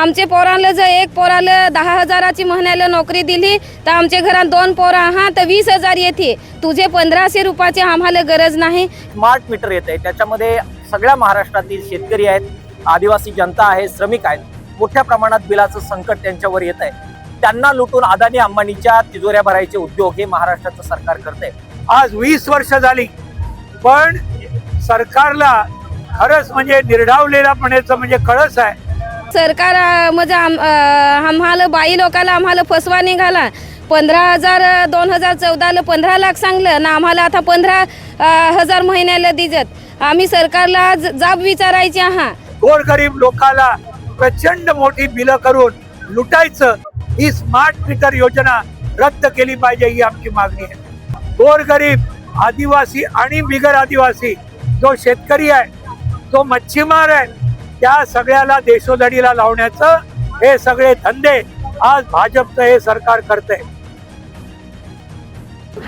आमचे पोराला जर एक पोराला दहा हजाराची महिन्याला नोकरी दिली तर आमच्या घरात दोन पोरं आहात तर वीस हजार येते. तुझे पंधराशे रुपयाची आम्हाला गरज नाही. स्मार्ट मीटर येत आहे त्याच्यामध्ये सगळ्या महाराष्ट्रातील शेतकरी आहेत आदिवासी जनता आहे श्रमिक आहेत. मोठ्या प्रमाणात बिलाचं संकट त्यांच्यावर येत आहे त्यांना लुटून अदानी अंबानीच्या तिजोऱ्या भरायचे उद्योग हे महाराष्ट्राचं सरकार करते आज वीस वर्ष झाली पण सरकारला खरंच म्हणजे निर्ढावलेलापणाचं म्हणजे कळस आहे. सरकार म्हणजे आम- आम्हाला बाई लोकाला आम्हाला फसवा निघाला. पंधरा हजार दोन हजार चौदाला पंधरा लाख सांगलं ना आम्हाला आता पंधरा हजार महिन्याला दिजत. आम्ही सरकारला आज जाब विचारायची आहा. गोरगरीब लोकाला प्रचंड मोठी बिलं करून लुटायचं ही स्मार्ट मीटर योजना रद्द केली पाहिजे ही आमची मागणी आहे. गोरगरीब आदिवासी आणि बिगर आदिवासी जो शेतकरी आहे जो मच्छीमार आहे त्या सगळ्याला देशोधडीला लावण्याचं हे सगळे धंदे आज भाजपचं हे सरकार करतंय.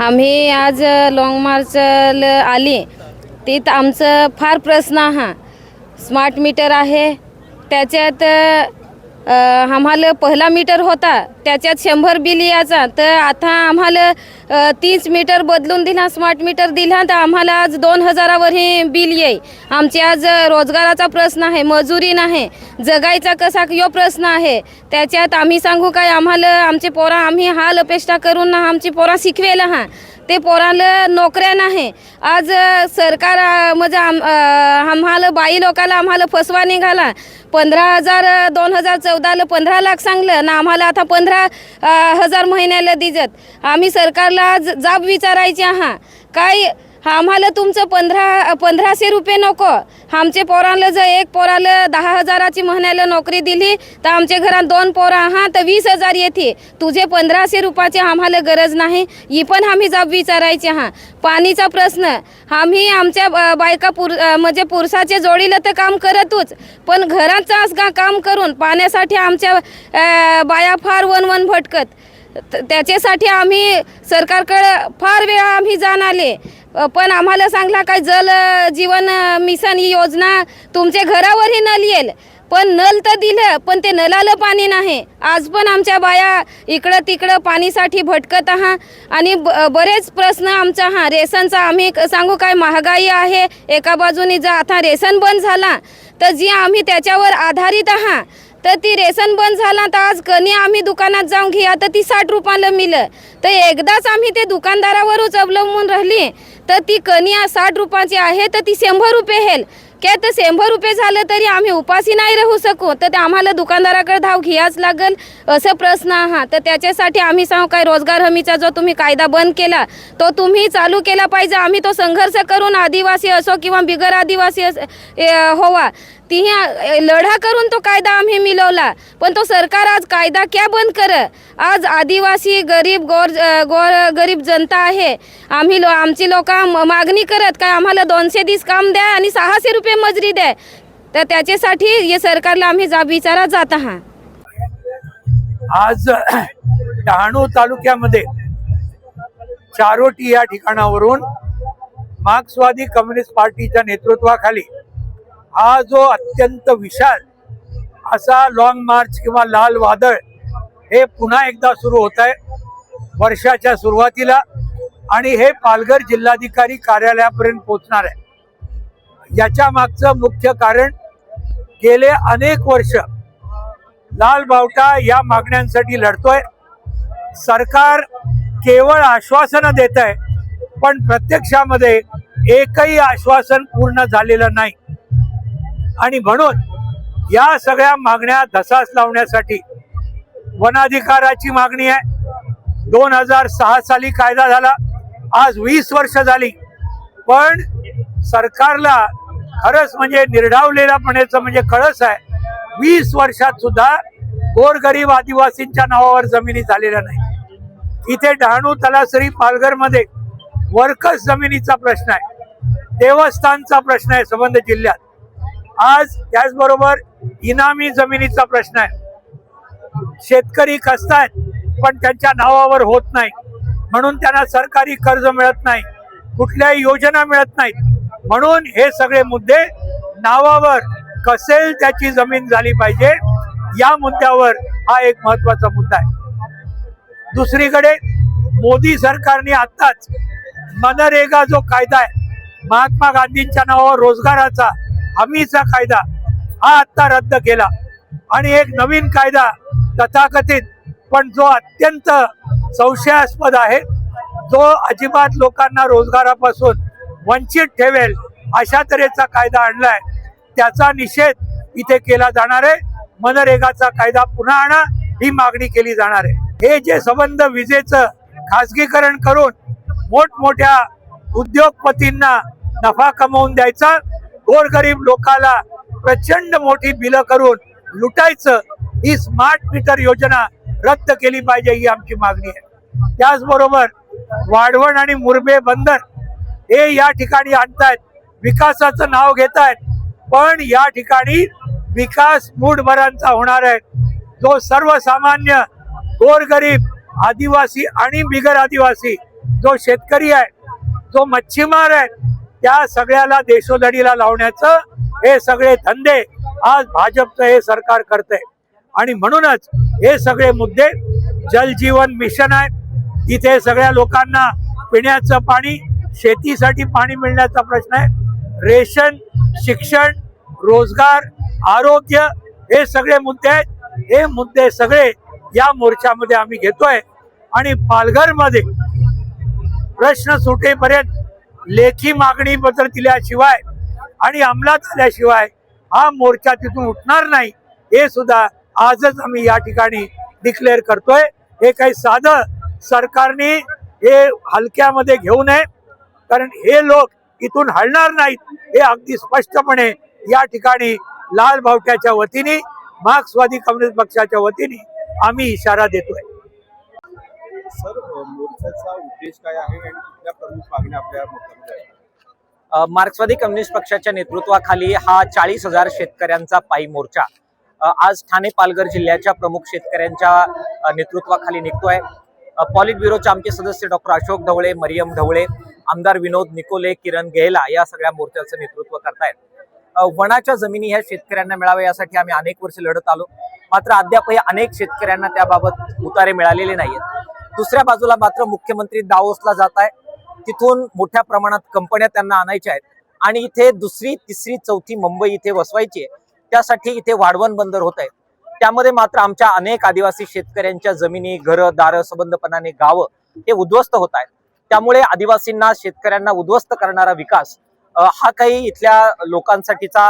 आम्ही आज लाँग मार्च आली. तिथं आमचं फार प्रश्न हा. स्मार्ट मीटर आहे. त्याच्यात आम्हाला पहिला मीटर होता. त्याच्यात शंभर बिल यायचा तर आता आम्हाला तीस मीटर बदलून दिला स्मार्ट मीटर दिला तर आम्हाला आज दोन हजारावर हे बिल येईल. आमचे आज रोजगाराचा प्रश्न आहे मजुरी नाही जगायचा कसा यो प्रश्न आहे. त्याच्यात आम्ही सांगू काय आम्हाला आमचे पोरा आम्ही हाल अपेक्षा करून ना आमची पोरा शिकवेल हा. ते पोराला नोकऱ्या नाही. आज सरकार म्हणजे आम आम्हाला बाई लोकाला आम्हाला फसवा निघाला. पंधरा हजार दोन हजार चौदाला पंधरा लाख सांगलं ना आम्हाला आता पंधरा पंधरा हजार महिन्याला दिजत. आम्ही सरकारला आज जाब विचारायचे आहा काय आम्हाला तुमचं पंधरा पंधराशे रुपये नको. आमचे पोराला जर एक पोराला दहा हजाराची महिन्याला नोकरी दिली तर आमच्या घरात दोन पोरं आहात तर वीस हजार येते तुझे पंधराशे रुपयाची आम्हाला गरज नाही. ही पण आम्ही जाब विचारायचे हा. पाणीचा प्रश्न. आम्ही आमच्या बायका पुर म्हणजे पुरुषाच्या जोडीला तर काम करतोच पण घराचं आज काम करून पाण्यासाठी आमच्या बाया फार वन वन भटकत. त्याच्यासाठी आम्ही सरकारकडे फार वेळा आम्ही जाण आले पण आम्हाला सांगला काय जल जीवन मिशन ही योजना तुमच्या घरावरही नल येईल पण नल तर दिलं पण ते नलाला पाणी नाही. आज पण आमच्या बाया इकडं तिकडं पाणीसाठी भटकत आहात. आणि ब- बरेच प्रश्न आमचा हा रेशनचा आम्ही सांगू काय महागाई आहे एका बाजूने जर आता रेशन बंद झाला. तर जी आम्ही त्याच्यावर आधारित आहात तर ती रेशन बंद झाला तर आज कणी आम्ही दुकानात जाऊन घ्या तर ती साठ रुपयाला मिलं तर एकदाच आम्ही ते दुकानदारावरच अवलंबून राहिली. तर ती कणी साठ रुपयाची आहे तर ती शंभर रुपये हेल काय तर शंभर रुपये झालं तरी आम्ही उपाशी नाही राहू शकू. तर ते आम्हाला दुकानदाराकडे धाव घ्यायच लागल असं प्रश्न हा तर त्याच्यासाठी आम्ही सांगू काय रोजगार हमीचा जो तुम्ही कायदा बंद केला तो तुम्ही चालू केला पाहिजे. आम्ही तो संघर्ष करून आदिवासी असो किंवा बिगर आदिवासी असो होवा. तिही लढा करून तो कायदा आम्ही मिळवला पण तो सरकार आज कायदा क्या बंद कर? आज आदिवासी गरीब गोर गोर गरीब जनता आहे. आम्ही लो आमची लोक मागणी करत काय आम्हाला दोनशे दिस काम द्या आणि सहाशे रुपये मजुरी द्या? तर त्याच्यासाठी हे सरकारला आम्ही जा विचारात जात आहात. आज डहाणू तालुक्यामध्ये चारोटी या ठिकाणावरून मार्क्सवादी कम्युनिस्ट पार्टीच्या नेतृत्वाखाली हा जो अत्यंत विशाल असा लॉंग मार्च किंवा लाल वादळ हे पुन्हा एकदा सुरू होत आहे वर्षाच्या सुरुवातीला आणि हे पालघर जिल्हाधिकारी कार्यालयापर्यंत पोहोचणार आहे. याच्या मागचं मुख्य कारण गेले अनेक वर्ष लाल बावटा या मागण्यांसाठी लढतोय. सरकार केवळ आश्वासनं देत आहे पण प्रत्यक्षामध्ये एकही आश्वासन पूर्ण झालेलं नाही. आणि म्हणून या सगळ्या मागण्या धसास लावण्यासाठी वनाधिकाराची मागणी आहे. दोन हजार सहा साली कायदा झाला. आज वीस वर्ष झाली. पण सरकारला खरंच म्हणजे निर्ढावलेलापणेचं म्हणजे कळस आहे. वीस वर्षात सुद्धा गोरगरीब आदिवासींच्या नावावर जमिनी झालेल्या नाही. इथे डहाणू तलासरी पालघरमध्ये वर्कस जमिनीचा प्रश्न आहे. देवस्थानचा प्रश्न आहे संबंध जिल्ह्यात. आज त्याचबरोबर इनामी जमिनीचा प्रश्न आहे. शेतकरी खसतायत पण त्यांच्या नावावर होत नाही. म्हणून त्यांना सरकारी कर्ज मिळत नाही. कुठल्याही योजना मिळत नाहीत. म्हणून हे सगळे मुद्दे नावावर कसेल त्याची जमीन झाली पाहिजे या मुद्द्यावर हा एक महत्त्वाचा मुद्दा आहे. दुसरीकडे मोदी सरकारने आताच मनरेगा जो कायदा आहे महात्मा गांधींच्या नावावर रोजगाराचा हमीचा कायदा हा आत्ता रद्द केला. आणि एक नवीन कायदा तथाकथित पण जो अत्यंत संशयास्पद आहे जो अजिबात लोकांना रोजगारापासून वंचित ठेवेल अशा तऱ्हेचा कायदा आणलाय. त्याचा निषेध इथे केला जाणार आहे. मनरेगाचा कायदा पुन्हा आणा ही मागणी केली जाणार आहे. हे जे संबंध विजेचं खासगीकरण करून मोठमोठ्या उद्योगपतींना नफा कमवून द्यायचा गोरगरीब लोकाला प्रचंड मोठी बिलं करून लुटायचं ही स्मार्ट मीटर योजना रद्द केली पाहिजे ही आमची मागणी आहे. त्याचबरोबर वाढवण आणि मुरबे बंदर हे या ठिकाणी आणतायत विकासाचं नाव घेत आहेत पण या ठिकाणी विकास मूडभरांचा होणार आहे. जो सर्वसामान्य गोरगरीब आदिवासी आणि बिगर आदिवासी जो शेतकरी आहे जो मच्छीमार आहे त्या सगळ्याला देशोधडीला लावण्याचं हे सगळे धंदे आज भाजपचं हे सरकार करतंय. आणि म्हणूनच हे सगळे मुद्दे जलजीवन मिशन आहे. तिथे सगळ्या लोकांना पिण्याचं पाणी शेतीसाठी पाणी मिळण्याचा प्रश्न आहे. रेशन शिक्षण रोजगार आरोग्य हे सगळे मुद्दे आहेत. हे मुद्दे सगळे या मोर्चामध्ये आम्ही घेतोय. आणि पालघरमध्ये प्रश्न सुटेपर्यंत लेखी मागणी पत्र दिल्याशिवाय आणि अंमलात आल्याशिवाय हा मोर्चा तिथून उठणार नाही हे सुद्धा आजच आम्ही या ठिकाणी डिक्लेअर करतोय. हे काही साधं सरकारने हे हलक्यामध्ये घेऊ नये कारण हे लोक इथून हलणार नाहीत हे अगदी स्पष्टपणे या ठिकाणी लाल बावट्याच्या वतीने मार्क्सवादी कम्युनिस्ट पक्षाच्या वतीने आम्ही इशारा देतोय. सर मोर्चाचा उद्देश काय आहे आणि कुठल्या प्रमुख मागण्या आपल्या मोर्चामध्ये मार्क्सवादी कम्युनिस्ट पक्षाच्या नेतृत्वाखाली हा चाळीस हजार शेतकऱ्यांचा पायी मोर्चा. आज ठाणे पालघर जिल्ह्याच्या प्रमुख शेतकऱ्यांच्या नेतृत्वाखाली निघतोय. पॉलिट ब्युरोचे आमचे सदस्य डॉक्टर अशोक ढवळे मरियम ढवळे आमदार विनोद निकोले किरण गेला या सगळ्या मोर्चाचं नेतृत्व करतायत. वनाच्या जमिनी ह्या शेतकऱ्यांना मिळाव्या यासाठी आम्ही अनेक वर्ष लढत आलो. मात्र अद्यापही अनेक शेतकऱ्यांना त्याबाबत उतारे मिळालेले नाहीत दुसऱ्या बाजूला मात्र मुख्यमंत्री दावोसला जात आहे तिथून मोठ्या प्रमाणात कंपन्या त्यांना आणायच्या आहेत. आणि इथे दुसरी तिसरी चौथी मुंबई इथे वसवायची आहे. त्यासाठी इथे वाढवण बंदर होत आहे त्यामध्ये मात्र आमच्या अनेक आदिवासी शेतकऱ्यांच्या जमिनी घरं दारं संबंधपणाने गावं हे उद्ध्वस्त होत आहेत. त्यामुळे आदिवासींना शेतकऱ्यांना उद्ध्वस्त करणारा विकास हा काही इथल्या लोकांसाठीचा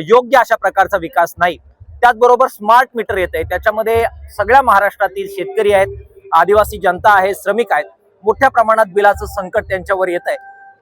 योग्य अशा प्रकारचा विकास नाही. त्याचबरोबर स्मार्ट मीटर येत आहे. त्याच्यामध्ये सगळ्या महाराष्ट्रातील शेतकरी आहेत. आदिवासी जनता आहे श्रमिक आहेत मोठ्या प्रमाणात बिलाचं संकट त्यांच्यावर येत आहे.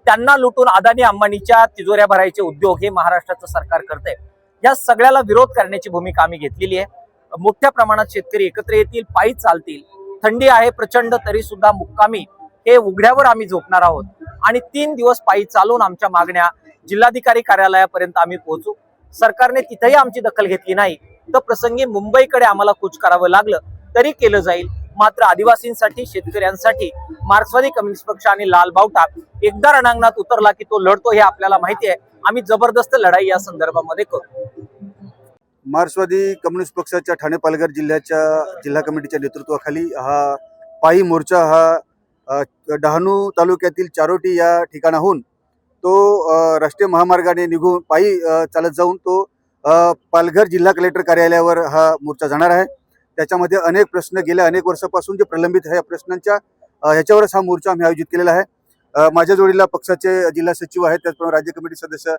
त्यांना लुटून अदानी अंबानीच्या तिजोऱ्या भरायचे उद्योग हे महाराष्ट्राचं सरकार करतंय. या सगळ्याला विरोध करण्याची भूमिका आम्ही घेतलेली आहे. मोठ्या प्रमाणात शेतकरी एकत्र येतील पायी चालतील. थंडी आहे प्रचंड तरी सुद्धा मुक्कामी हे उघड्यावर आम्ही झोपणार आहोत. आणि तीन दिवस पायी चालून आमच्या मागण्या जिल्हाधिकारी कार्यालयापर्यंत आम्ही पोहोचू. सरकारने तिथेही आमची दखल घेतली नाही. तर प्रसंगी मुंबईकडे आम्हाला कूच करावं लागलं तरी केलं जाईल. मात्र आदिवासींसाठी शेतकऱ्यांसाठी मार्क्सवादी कम्युनिस्ट पक्ष आणि लाल बावटा एकदा रणांगणात उतरला की तो लढतो हे आपल्याला माहिती आहे. आम्ही जबरदस्त लढाई या संदर्भामध्ये करू. मार्क्सवादी कम्युनिस्ट पक्षाच्या ठाणे पालघर जिल्ह्याच्या जिल्हा कमिटीच्या नेतृत्वाखाली हा पायी मोर्चा हा डहाणू तालुक्यातील चारोटी या ठिकाणाहून तो राष्ट्रीय महामार्गाने निघून पायी चालत जाऊन तो पालघर जिल्हा कलेक्टर कार्यालयावर हा मोर्चा जाणार आहे. त्याच्यामध्ये अनेक प्रश्न गेल्या अनेक वर्षापासून जे प्रलंबित आहे या प्रश्नांच्या ह्याच्यावरच हा मोर्चा आम्ही आयोजित केलेला आहे. माझ्या जोडीला पक्षाचे जिल्हा सचिव आहेत त्याचप्रमाणे राज्य कमिटी सदस्य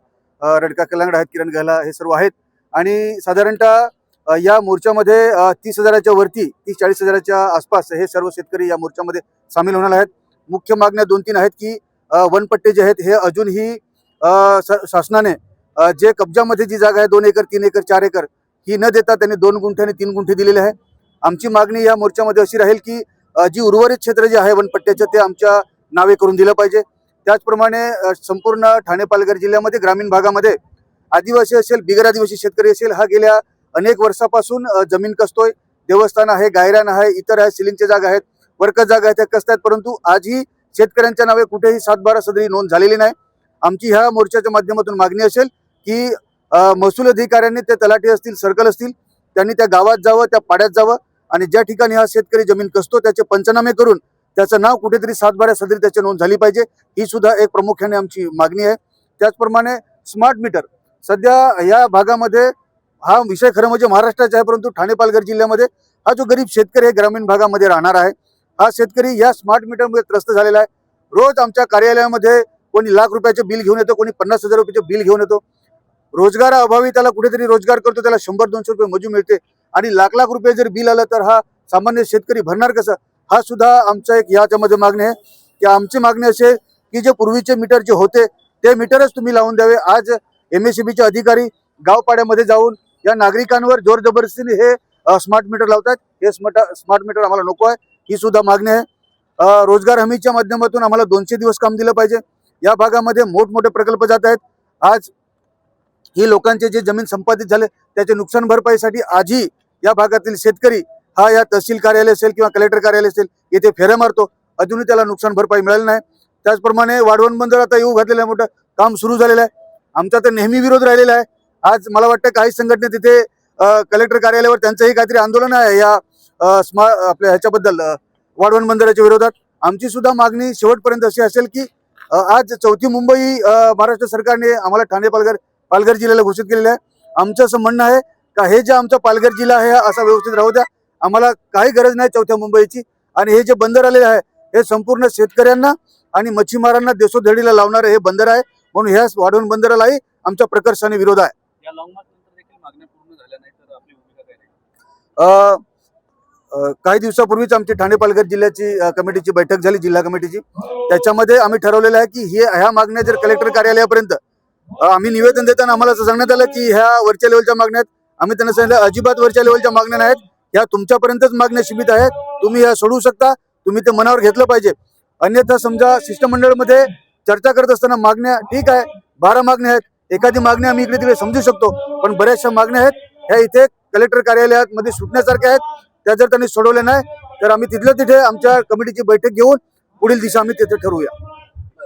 रडका कलांगड आहेत किरण गहला हे सर्व आहेत. आणि साधारणतः या मोर्चामध्ये तीस हजाराच्या वरती तीस चाळीस हजाराच्या आसपास हे सर्व शेतकरी या मोर्चामध्ये सामील होणार आहेत. मुख्य मागण्या दोन तीन आहेत की वनपट्टे जे आहेत हे अजूनही स- शासनाने जे कब्जामध्ये जी जागा आहे दोन एकर तीन एकर चार एकर ही न देता त्यांनी दोन गुंठे आणि तीन गुंठे दिलेले आहे. आमची मागणी या मोर्चामध्ये अशी राहील की जी उर्वरित क्षेत्र जे आहे वनपट्ट्याचं ते आमच्या नावे करून दिलं पाहिजे. त्याचप्रमाणे संपूर्ण ठाणे पालघर जिल्ह्यामध्ये ग्रामीण भागामध्ये आदिवासी असेल बिगर आदिवासी शेतकरी असेल हा गेल्या अनेक वर्षापासून जमीन कसतोय. देवस्थान आहे गायरान आहे इतर आहे सिलिंगच्या जागा आहेत वर्कच जागा आहेत त्या कसतायत परंतु आजही शेतकऱ्यांच्या नावे कुठेही सातबारा सदरी नोंद झालेली नाही. आमची ह्या मोर्चाच्या माध्यमातून मागणी असेल की महसूल अधिकाऱ्यांनी ते तलाठी असतील सर्कल असतील त्यांनी त्या गावात जावं त्या पाड्यात जावं आणि ज्या ठिकाणी हा शेतकरी जमीन कसतो त्याचे पंचनामे करून त्याचं नाव कुठेतरी सातबाऱ्या सदरी त्याची नोंद झाली पाहिजे. ही सुद्धा एक प्रामुख्याने आमची मागणी आहे. त्याचप्रमाणे स्मार्ट मीटर सध्या या भागामध्ये हा विषय खरं म्हणजे महाराष्ट्राचा आहे परंतु ठाणे पालघर जिल्ह्यामध्ये हा जो गरीब शेतकरी आहे ग्रामीण भागामध्ये राहणार आहे. हा शेतकरी या स्मार्ट मीटरमुळे त्रस्त झालेला आहे. रोज आमच्या कार्यालयामध्ये कोणी लाख रुपयाचे बिल घेऊन येतो कोणी पन्नास हजार रुपयाचे बिल घेऊन येतो. रोजगाराअभावी त्याला कुठेतरी रोजगार करतो त्याला शंभर दोनशे रुपये मजूर मिळते. आणि लाख लाख रुपये जर बिल आलं तर हा सामान्य शेतकरी भरणार कसं? हा सुद्धा आमचा एक याच्यामध्ये मागणी आहे. की आमची मागणी अशी आहे की जे पूर्वीचे मीटर जे होते ते मीटरच तुम्ही लावून द्यावे. आज एम एस बीचे अधिकारी गावपाड्यामध्ये जाऊन या नागरिकांवर जोर जबरदस्तीने हे स्मार्ट मीटर लावतात हे स्मार्ट स्मार्ट मीटर आम्हाला नको आहे. ही सुद्धा मागणी आहे. रोजगार हमीच्या माध्यमातून आम्हाला दोनशे दिवस काम दिलं पाहिजे. या भागामध्ये मोठमोठे प्रकल्प जात आहेत. आज ही लोकांचे जे जमीन संपादित झाले त्याचे नुकसान भरपाईसाठी आजही या भागातील शेतकरी हा या तहसील कार्यालय असेल किंवा कलेक्टर कार्यालय असेल येथे फेऱ्या मारतो. अजूनही त्याला नुकसान भरपाई मिळाली नाही. त्याचप्रमाणे वाढवण बंदर आता येऊ घातलेलं आहे मोठं काम सुरू झालेलं आहे. आमचा तर नेहमी विरोध राहिलेला आहे. आज मला वाटतं काही संघटने तिथे कलेक्टर कार्यालयावर त्यांचंही काहीतरी आंदोलन आहे या स्मा आपल्या ह्याच्याबद्दल वाढवण बंदराच्या विरोधात. आमची सुद्धा मागणी शेवटपर्यंत अशी असेल की आज चौथी मुंबई महाराष्ट्र सरकारने आम्हाला ठाणे पालघर पालघर जिल्ह्याला घोषित केलेलं आहे. आमचं असं म्हणणं आहे का हे जे आमचा पालघर जिल्हा आहे असा व्यवस्थित राहू द्या. आम्हाला काही गरज नाही चौथ्या मुंबईची. आणि हे जे बंदर आलेलं आहे हे संपूर्ण शेतकऱ्यांना आणि मच्छीमारांना देशोधडीला लावणारं हे बंदर आहे. म्हणून ह्या वाढवून बंदरालाही आमच्या प्रकर्षाने विरोध आहे. काही दिवसापूर्वीच आमची ठाणे पालघर जिल्ह्याची कमिटीची बैठक झाली जिल्हा कमिटीची. त्याच्यामध्ये आम्ही ठरवलेलं आहे की हे ह्या मागण्या जर कलेक्टर कार्यालयापर्यंत आम्ही निवेदन देताना आम्हाला असं सांगण्यात आलं की ह्या वरच्या लेवलच्या मागण्या आहेत. आम्ही त्यांना सांगितलं अजिबात वरच्या लेवलच्या मागण्या नाहीत. ह्या तुमच्यापर्यंतच मागण्या सीमित आहेत. तुम्ही या सोडवू शकता. तुम्ही ते मनावर घेतलं पाहिजे. अन्यथा समजा शिष्टमंडळमध्ये चर्चा करत असताना मागण्या ठीक आहे. बारा मागण्या आहेत. एखादी मागणी आम्ही इकडे तिकडे समजू शकतो. पण बऱ्याचशा मागण्या आहेत. ह्या इथे कलेक्टर कार्यालयात मध्ये सुटण्यासारख्या आहेत. त्या जर त्यांनी सोडवल्या नाही तर आम्ही तिथल्या तिथे आमच्या कमिटीची बैठक घेऊन पुढील दिशा आम्ही तिथे ठरवूया.